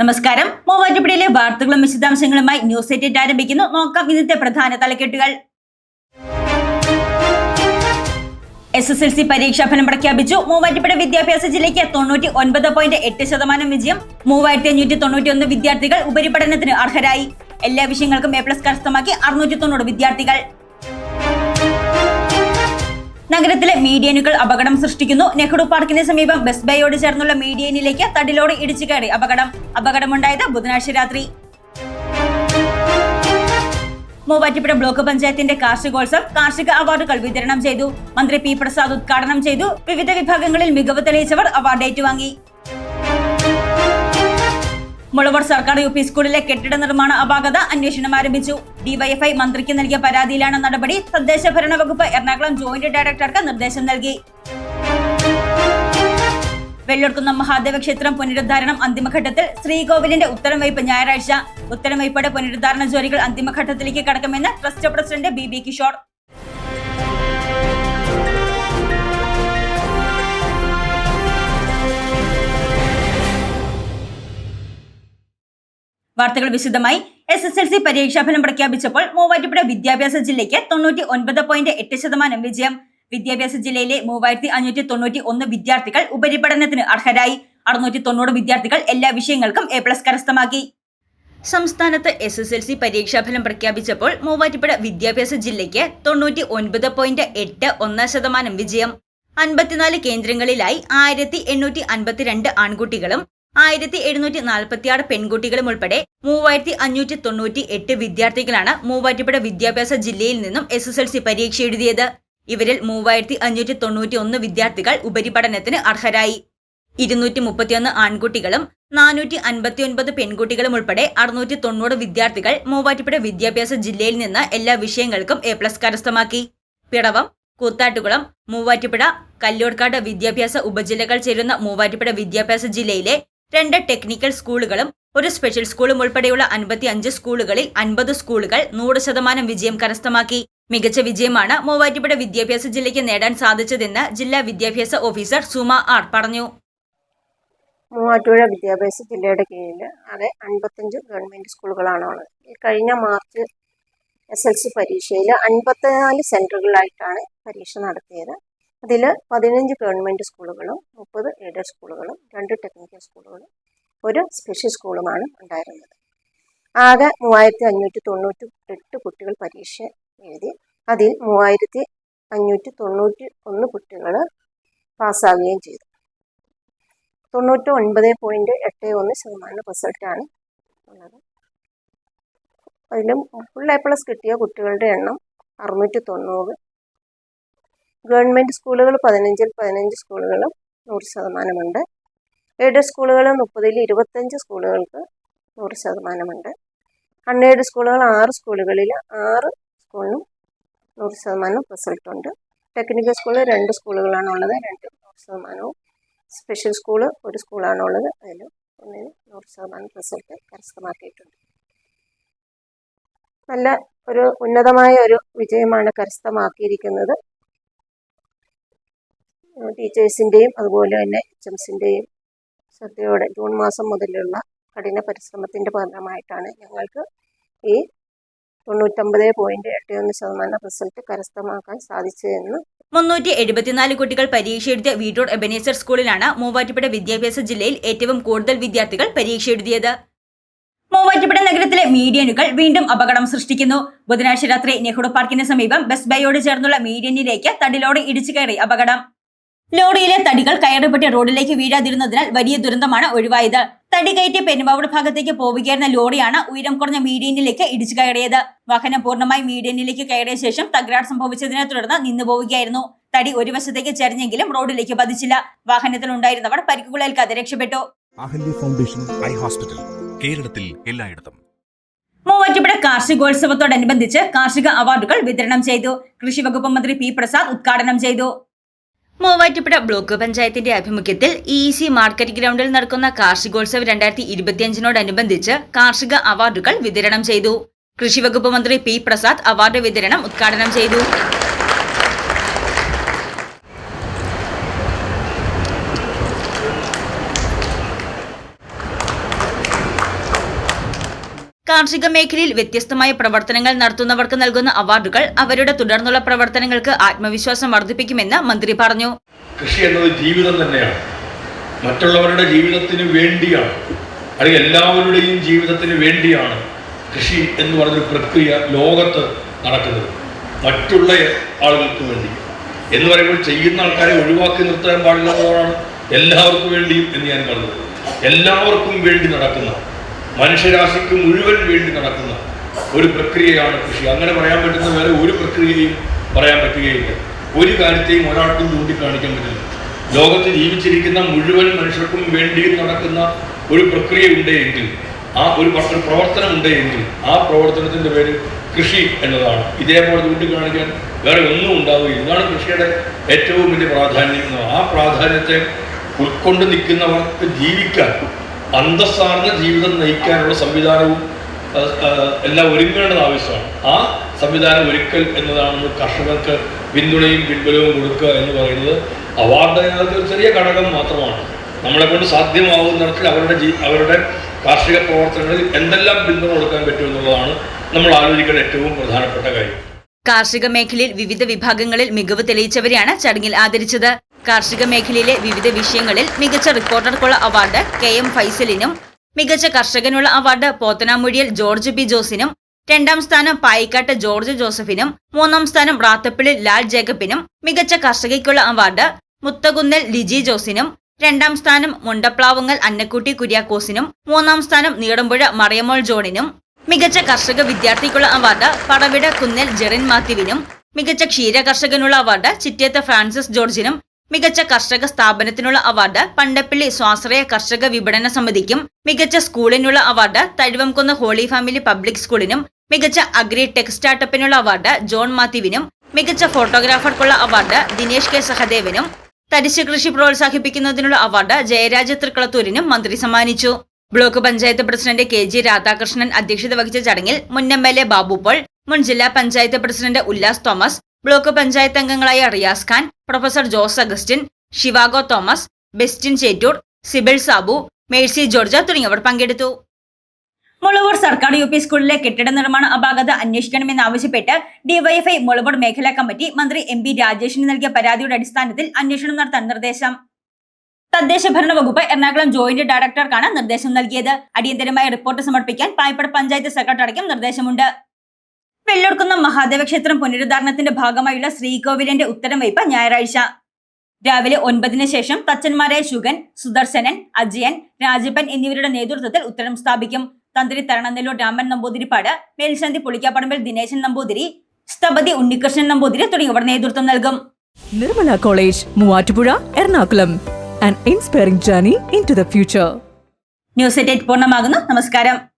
നമസ്കാരം. മൂവാറ്റുപുഴയിലെ വാർത്തകളും വിശദാംശങ്ങളുമായി ന്യൂസ് എയ്റ്റ് ആരംഭിക്കുന്നു. നോക്കാം ഇന്നത്തെ പ്രധാന തലക്കെട്ടുകൾ. എസ് എസ് എൽ സി പരീക്ഷാ ഫലം പ്രഖ്യാപിച്ചു. മൂവാറ്റുപുഴ വിദ്യാഭ്യാസ ജില്ലയ്ക്ക് തൊണ്ണൂറ്റി ഒൻപത് പോയിന്റ് എട്ട് ശതമാനം വിജയം. മൂവായിരത്തി അഞ്ഞൂറ്റി തൊണ്ണൂറ്റി ഒന്ന് വിദ്യാർത്ഥികൾ ഉപരിപഠനത്തിന് അർഹരായി. എല്ലാ വിഷയങ്ങൾക്കും എ പ്ലസ് കരസ്ഥമാക്കി അറുന്നൂറ്റി തൊണ്ണൂറ് വിദ്യാർത്ഥികൾ. നഗരത്തിലെ മീഡിയനുകൾ അപകടം സൃഷ്ടിക്കുന്നു. നെഹ്റു പാർക്കിന് സമീപം ബസ് ബൈയോട് ചേർന്നുള്ള മീഡിയനിലേക്ക് തടിലോട് ഇടിച്ചു കയറി അപകടം. അപകടമുണ്ടായത് ബുധനാഴ്ച രാത്രി. മൂവാറ്റുപുഴ ബ്ലോക്ക് പഞ്ചായത്തിന്റെ കാർഷികോത്സവം കാർഷിക അവാർഡുകൾ വിതരണം ചെയ്തു. മന്ത്രി പി പ്രസാദ് ഉദ്ഘാടനം ചെയ്തു. വിവിധ വിഭാഗങ്ങളിൽ മികവ് തെളിയിച്ചവർ അവാർഡ് ഏറ്റുവാങ്ങി. മുളവർ സർക്കാർ യു പി സ്കൂളിലെ കെട്ടിട നിർമ്മാണ അപാകത അന്വേഷണം ആരംഭിച്ചു. ഡിവൈഎഫ്ഐ മന്ത്രിക്ക് നൽകിയ പരാതിയിലാണ് നടപടി. തദ്ദേശ ഭരണ വകുപ്പ് എറണാകുളം ജോയിന്റ് ഡയറക്ടർക്ക് നിർദ്ദേശം നൽകി. വെള്ളൊടുക്കുന്ന മഹാദേവ ക്ഷേത്രം പുനരുദ്ധാരണം അന്തിമഘട്ടത്തിൽ. ശ്രീകോവിലിന്റെ ഉത്തരം വയ്പ് ഞായറാഴ്ച. ഉത്തരം വയ്പയുടെ പുനരുദ്ധാരണ ജോലികൾ അന്തിമഘട്ടത്തിലേക്ക് കടക്കുമെന്ന് trust president B B Kishore. വാർത്തകൾ വിശദമായി. എസ് എസ് എൽ സി പരീക്ഷാഫലം പ്രഖ്യാപിച്ചപ്പോൾ മൂവാറ്റുപുഴ വിദ്യാഭ്യാസ ജില്ലയ്ക്ക് തൊണ്ണൂറ്റി ഒൻപത് പോയിന്റ് എട്ട് ശതമാനം വിജയം. വിദ്യാഭ്യാസ ജില്ലയിലെ മൂവായിരത്തി അഞ്ഞൂറ്റി തൊണ്ണൂറ്റി ഒന്ന് വിദ്യാർത്ഥികൾ ഉപരിപഠനത്തിന് അർഹരായി. അറുന്നൂറ്റി തൊണ്ണൂറ് വിദ്യാർത്ഥികൾ എല്ലാ വിഷയങ്ങൾക്കും എ പ്ലസ് കരസ്ഥമാക്കി. സംസ്ഥാനത്ത് എസ് എസ് എൽ സി പരീക്ഷാഫലം പ്രഖ്യാപിച്ചപ്പോൾ മൂവാറ്റുപുഴ വിദ്യാഭ്യാസ ജില്ലയ്ക്ക് തൊണ്ണൂറ്റി ഒൻപത് പോയിന്റ് എട്ട് ഒന്ന് ശതമാനം വിജയം. അൻപത്തിനാല് കേന്ദ്രങ്ങളിലായി ആയിരത്തി എണ്ണൂറ്റി അൻപത്തിരണ്ട് ആൺകുട്ടികളും ആയിരത്തി എഴുന്നൂറ്റി നാൽപ്പത്തിയാറ് പെൺകുട്ടികളും ഉൾപ്പെടെ മൂവായിരത്തി അഞ്ഞൂറ്റി തൊണ്ണൂറ്റി എട്ട് വിദ്യാർത്ഥികളാണ് മൂവാറ്റുപുഴ വിദ്യാഭ്യാസ ജില്ലയിൽ നിന്നും എസ് എസ് എൽ സി പരീക്ഷ എഴുതിയത്. ഇവരിൽ മൂവായിരത്തി അഞ്ഞൂറ്റി തൊണ്ണൂറ്റി ഒന്ന് വിദ്യാർത്ഥികൾ ഉപരിപഠനത്തിന് അർഹരായി. ഇരുന്നൂറ്റി മുപ്പത്തിയൊന്ന് ആൺകുട്ടികളും നാനൂറ്റി അൻപത്തിയൊൻപത് പെൺകുട്ടികളും ഉൾപ്പെടെ അറുന്നൂറ്റി തൊണ്ണൂറ് വിദ്യാർത്ഥികൾ മൂവാറ്റുപുഴ വിദ്യാഭ്യാസ ജില്ലയിൽ നിന്ന് എല്ലാ വിഷയങ്ങൾക്കും എ പ്ലസ് കരസ്ഥമാക്കി. പിടവം കൂത്താട്ടുകുളം മൂവാറ്റുപുഴ കല്ലോർക്കാട് വിദ്യാഭ്യാസ ഉപജില്ലകൾ ചേരുന്ന മൂവാറ്റുപുഴ വിദ്യാഭ്യാസ ജില്ലയിലെ രണ്ട് ടെക്നിക്കൽ സ്കൂളുകളും ഒരു സ്പെഷ്യൽ സ്കൂളും ഉൾപ്പെടെയുള്ള അൻപത്തി അഞ്ച് സ്കൂളുകളിൽ അൻപത് സ്കൂളുകൾ നൂറ് ശതമാനം വിജയം കരസ്ഥമാക്കി. മികച്ച വിജയമാണ് മൂവാറ്റുപുഴ വിദ്യാഭ്യാസ ജില്ലയ്ക്ക് നേടാൻ സാധിച്ചതെന്ന് ജില്ലാ വിദ്യാഭ്യാസ ഓഫീസർ സുമ ആർ പറഞ്ഞു. മൂവാറ്റുപുഴ വിദ്യാഭ്യാസ ജില്ലയുടെ കീഴിൽ അതെ അൻപത്തഞ്ച് ഗവൺമെന്റ് സ്കൂളുകളാണ് കഴിഞ്ഞ മാർച്ച് എസ് എൽ സി പരീക്ഷയിൽ അൻപത്തിനാല് സെന്ററുകളിലായിട്ടാണ് പരീക്ഷ നടത്തിയത്. അതിൽ പതിനഞ്ച് ഗവൺമെന്റ് സ്കൂളുകളും മുപ്പത് എയ്ഡഡ് സ്കൂളുകളും രണ്ട് ടെക്നിക്കൽ സ്കൂളുകളും ഒരു സ്പെഷ്യൽ സ്കൂളുമാണ് ഉണ്ടായിരുന്നത്. ആകെ മൂവായിരത്തി അഞ്ഞൂറ്റി തൊണ്ണൂറ്റി എട്ട് കുട്ടികൾ പരീക്ഷ എഴുതി അതിൽ മൂവായിരത്തി അഞ്ഞൂറ്റി തൊണ്ണൂറ്റി ഒന്ന് കുട്ടികൾ പാസ്സാവുകയും ചെയ്തു. തൊണ്ണൂറ്റി ഒൻപത് പോയിന്റ് എട്ട് ഒന്ന് ശതമാനം റിസൾട്ടാണ് ഉള്ളത്. അതിലും ഫുൾ എ പ്ലസ് കിട്ടിയ കുട്ടികളുടെ എണ്ണം അറുന്നൂറ്റി തൊണ്ണൂറ് ഗവൺമെന്റ് സ്കൂളുകൾ പതിനഞ്ചിൽ പതിനഞ്ച് സ്കൂളുകളും നൂറ് ശതമാനമുണ്ട്. എയ്ഡഡ് സ്കൂളുകൾ മുപ്പതിൽ ഇരുപത്തഞ്ച് സ്കൂളുകൾക്ക് നൂറ് ശതമാനമുണ്ട്. അൺഎയ്ഡ് സ്കൂളുകൾ ആറ് സ്കൂളുകളിൽ ആറ് സ്കൂളിനും നൂറ് ശതമാനം റിസൾട്ടുണ്ട് ടെക്നിക്കൽ സ്കൂൾ രണ്ട് സ്കൂളുകളാണ് ഉള്ളത് രണ്ട് നൂറ് ശതമാനവും. സ്പെഷ്യൽ സ്കൂൾ ഒരു സ്കൂളാണുള്ളത് അതിൽ ഒന്നിന് നൂറ് ശതമാനം റിസൾട്ട് കരസ്ഥമാക്കിയിട്ടുണ്ട്. നല്ല ഒരു ഉന്നതമായ ഒരു വിജയമാണ് കരസ്ഥമാക്കിയിരിക്കുന്നത്. ടീച്ചേഴ്സിന്റെയും അതുപോലെ തന്നെ എച്ച് എംസിന്റെയും ശ്രദ്ധയോടെ ജൂൺ മാസം മുതലുള്ള കഠിന പരിശ്രമത്തിന്റെ ഫലമായിട്ടാണ് ഞങ്ങൾക്ക് ഈ തൊണ്ണൂറ്റൊമ്പത് പോയിന്റ് എട്ട് ഒന്ന് ശതമാനം റിസൾട്ട് കരസ്ഥമാക്കാൻ സാധിച്ചതെന്ന് മുന്നൂറ്റി എഴുപത്തിനാല് കുട്ടികൾ പരീക്ഷ എഴുതിയ വീട്ടൂർ എബനേസർ സ്കൂളിലാണ് മൂവാറ്റുപുഴ വിദ്യാഭ്യാസ ജില്ലയിൽ ഏറ്റവും കൂടുതൽ വിദ്യാർത്ഥികൾ പരീക്ഷ എഴുതിയത് മൂവാറ്റുപുഴ നഗരത്തിലെ മീഡിയനുകൾ വീണ്ടും അപകടം സൃഷ്ടിക്കുന്നു. ബുധനാഴ്ച രാത്രി നെഹ്റു പാർക്കിന് സമീപം ബസ് ബൈയോട് ചേർന്നുള്ള മീഡിയനിലേക്ക് തടിലോടെ ഇടിച്ചു കയറി അപകടം. ലോറിയിലെ തടികൾ കയറിപ്പെട്ടി റോഡിലേക്ക് വീഴാതിരുന്നതിനാൽ വലിയ ദുരന്തമാണ് ഒഴിവായത്. തടി കയറ്റി പെരുമ്പാവൂർ ഭാഗത്തേക്ക് പോവുകയായിരുന്ന ലോറിയാണ് ഉയരം കുറഞ്ഞ മീഡിയനിലേക്ക് ഇടിച്ചു കയറിയത്. വാഹനം പൂർണമായി മീഡിയനിലേക്ക് കയറിയ ശേഷം തകരാർ സംഭവിച്ചതിനെ തുടർന്ന് നിന്നു പോവുകയായിരുന്നു. തടി ഒരു വശത്തേക്ക് ചരിഞ്ഞെങ്കിലും റോഡിലേക്ക് പതിച്ചില്ല. വാഹനത്തിൽ ഉണ്ടായിരുന്നവർ പരിക്കുകളേൽക്കാതെ രക്ഷപ്പെട്ടു. അഹല്യ ഫൗണ്ടേഷൻ ഐ ഹോസ്പിറ്റൽ കേരളത്തിൽ എല്ലായിടത്തും. മൂവാറ്റുപുഴ കാർഷികോത്സവത്തോടനുബന്ധിച്ച് കാർഷിക അവാർഡുകൾ വിതരണം ചെയ്തു. കൃഷി വകുപ്പ് മന്ത്രി പി പ്രസാദ് ഉദ്ഘാടനം ചെയ്തു. മൂവാറ്റുപുഴ ബ്ലോക്ക് പഞ്ചായത്തിന്റെ ആഭിമുഖ്യത്തിൽ ഇ സി മാർക്കറ്റ് ഗ്രൗണ്ടിൽ നടക്കുന്ന കാർഷികോത്സവ് രണ്ടായിരത്തി ഇരുപത്തിയഞ്ചിനോടനുബന്ധിച്ച് കാർഷിക അവാർഡുകൾ വിതരണം ചെയ്തു. കൃഷിവകുപ്പ് മന്ത്രി പി പ്രസാദ് അവാർഡ് വിതരണം ഉദ്ഘാടനം ചെയ്തു. കാർഷിക മേഖലയിൽ വ്യത്യസ്തമായ പ്രവർത്തനങ്ങൾ നടത്തുന്നവർക്ക് നൽകുന്ന അവാർഡുകൾ അവരുടെ തുടർന്നുള്ള പ്രവർത്തനങ്ങൾക്ക് ആത്മവിശ്വാസം വർദ്ധിപ്പിക്കുമെന്ന് മന്ത്രി പറഞ്ഞു. കൃഷി എന്നത് ജീവിതം തന്നെയാണ്. മറ്റുള്ളവരുടെ ജീവിതത്തിന് വേണ്ടിയാണ്. അല്ലെങ്കിൽ എല്ലാവരുടെയും ജീവിതത്തിന് വേണ്ടിയാണ് കൃഷി എന്ന് പറഞ്ഞൊരു പ്രക്രിയ ലോകത്ത് നടക്കുന്നത്. മറ്റുള്ള ആളുകൾക്ക് വേണ്ടി. എന്ന് പറയുമ്പോൾ ചെയ്യുന്ന ആൾക്കാരെ ഒഴിവാക്കി നിർത്താൻ പാടില്ലാത്തതാണ് എല്ലാവർക്കും വേണ്ടിയും എന്ന് ഞാൻ പറഞ്ഞത്. എല്ലാവർക്കും വേണ്ടി നടക്കുന്ന മനുഷ്യരാശിക്ക് മുഴുവൻ വേണ്ടി നടക്കുന്ന ഒരു പ്രക്രിയയാണ് കൃഷി. അങ്ങനെ പറയാൻ പറ്റുന്ന വേറെ ഒരു പ്രക്രിയയും പറയാൻ പറ്റുകയില്ല. ഒരു കാര്യത്തെയും ഒരാൾക്കും ചൂണ്ടിക്കാണിക്കാൻ പറ്റില്ല. ലോകത്ത് ജീവിച്ചിരിക്കുന്ന മുഴുവൻ മനുഷ്യർക്കും വേണ്ടി നടക്കുന്ന ഒരു പ്രക്രിയ ഉണ്ട് എങ്കിൽ ആ ഒരു പ്രവർത്തനം ഉണ്ട് എങ്കിൽ ആ പ്രവർത്തനത്തിന്റെ പേര് കൃഷി എന്നതാണ്. ഇതേപോലെ ചൂണ്ടിക്കാണിക്കാൻ വേറെ ഒന്നും ഉണ്ടാവുകയില്ല. ഇതാണ് കൃഷിയുടെ ഏറ്റവും വലിയ പ്രാധാന്യം. ആ പ്രാധാന്യത്തെ ഉൾക്കൊണ്ട് നിൽക്കുന്നവർക്ക് ജീവിക്കാൻ അന്തസ്സാർന്ന ജീവിതം നയിക്കാനുള്ള സംവിധാനവും എല്ലാം ഒരുങ്ങേണ്ടത് ആവശ്യമാണ്. ആ സംവിധാനം ഒരുക്കൽ എന്നതാണ് കർഷകർക്ക് പിന്തുണയും പിൻബലവും കൊടുക്കുക എന്ന് പറയുന്നത്. അവാർഡ് അതിനകത്ത് ഒരു ചെറിയ ഘടകം മാത്രമാണ്. നമ്മളെ കൊണ്ട് സാധ്യമാവുന്ന തരത്തിൽ അവരുടെ ജീ അവരുടെ കാർഷിക പ്രവർത്തനങ്ങളിൽ എന്തെല്ലാം പിന്തുണ കൊടുക്കാൻ പറ്റുമെന്നുള്ളതാണ് നമ്മൾ ആലോചിക്കേണ്ട ഏറ്റവും പ്രധാനപ്പെട്ട കാര്യം. കാർഷിക മേഖലയിൽ വിവിധ വിഭാഗങ്ങളിൽ മികവ് തെളിയിച്ചവരെയാണ് ചടങ്ങിൽ ആദരിച്ചത്. കാർഷിക മേഖലയിലെ വിവിധ വിഷയങ്ങളിൽ മികച്ച റിപ്പോർട്ടർക്കുള്ള അവാർഡ് കെ എം ഫൈസലിനും മികച്ച കർഷകനുള്ള അവാർഡ് പോത്തനാമുഴിയിൽ ജോർജ് ബി ജോസിനും രണ്ടാം സ്ഥാനം പായിക്കാട്ട് ജോർജ് ജോസഫിനും മൂന്നാം സ്ഥാനം റാത്തപ്പിളിൽ ലാൽ ജേക്കബിനും മികച്ച കർഷകയ്ക്കുള്ള അവാർഡ് മുത്തകുന്നൽ ലിജി ജോസിനും രണ്ടാം സ്ഥാനം മുണ്ടപ്ലാവുങ്ങൽ അന്നക്കുട്ടി കുര്യാക്കോസിനും മൂന്നാം സ്ഥാനം നീടമ്പുഴ മറിയമോൾ ജോണിനും മികച്ച കർഷക വിദ്യാർത്ഥിക്കുള്ള അവാർഡ് പടവിട കുന്നൽ ജെറിൻ മാത്യുവിനും മികച്ച ക്ഷീര കർഷകനുള്ള അവാർഡ് ചിറ്റേത്ത ഫ്രാൻസിസ് ജോർജിനും മികച്ച കർഷക സ്ഥാപനത്തിനുള്ള അവാർഡ് പണ്ടപ്പള്ളി സ്വാശ്രയ കർഷക വിപണന സമിതിക്കും മികച്ച സ്കൂളിനുള്ള award Thazhuvamkunnu holy family public സ്കൂളിനും മികച്ച അഗ്രി ടെക് സ്റ്റാർട്ടപ്പിനുള്ള അവാർഡ് ജോൺ മാത്യുവിനും മികച്ച ഫോട്ടോഗ്രാഫർക്കുള്ള അവാർഡ് ദിനേശ് കെ സഹദേവനും തരിശ് കൃഷി പ്രോത്സാഹിപ്പിക്കുന്നതിനുള്ള അവാർഡ് ജയരാജ തൃക്കളത്തൂരിനും മന്ത്രി സമ്മാനിച്ചു. Block panchayat president K G Radhakrishnan അധ്യക്ഷത വഹിച്ച ചടങ്ങിൽ മുൻ M L A Babu Paul മുൻ ജില്ലാ panchayat president Ullas Thomas block panchayat അംഗങ്ങളായ Riyas Khan professor Jose Augustine ശിവാഗോ Thomas Bestin Chettoor Sibil Sabu Mercy George തുടങ്ങിയവർ പങ്കെടുത്തു. മുളവൂർ സർക്കാർ യു പി സ്കൂളിലെ കെട്ടിട നിർമ്മാണ അപാകത അന്വേഷിക്കണമെന്നാവശ്യപ്പെട്ട് ഡിവൈഎഫ്ഐ മുളവൂർ മേഖലാ കമ്മിറ്റി മന്ത്രി എം പി രാജേഷിന് നൽകിയ പരാതിയുടെ അടിസ്ഥാനത്തിൽ അന്വേഷണം നടത്താൻ നിർദ്ദേശം. തദ്ദേശ ഭരണ വകുപ്പ് എറണാകുളം ജോയിന്റ് ഡയറക്ടർക്കാണ് നിർദ്ദേശം നൽകിയത്. അടിയന്തരമായ റിപ്പോർട്ട് സമർപ്പിക്കാൻ പായ്പട പഞ്ചായത്ത് സെക്രട്ടറിക്കും നിർദ്ദേശമുണ്ട്. വെള്ളൂർക്കുന്ന മഹാദേവ ക്ഷേത്രം പുനരുദ്ധാരണത്തിന്റെ ഭാഗമായുള്ള ശ്രീകോവിലിന്റെ ഉത്തരം വയ്പ് ഞായറാഴ്ച. രാവിലെ ഒൻപതിന് ശേഷം തച്ചന്മാരായ ശുഗൻ സുദർശനൻ അജയൻ രാജപ്പൻ എന്നിവരുടെ നേതൃത്വത്തിൽ ഉത്തരം സ്ഥാപിക്കും. തന്ത്രി തരണനെല്ലൂർ രാമൻ നമ്പൂതിരിപ്പാട് മേൽശാന്തി പുളിക്കാപ്പറമ്പിൽ ദിനേശൻ നമ്പൂതിരി സ്ഥപതി ഉണ്ണികൃഷ്ണൻ നമ്പൂതിരി തുടങ്ങിയവർ നേതൃത്വം നൽകും. Nirmala college Muvattupuzha Ernakulam. An inspiring journey in to the future news at പൂർണമാകുന്നു. നമസ്കാരം.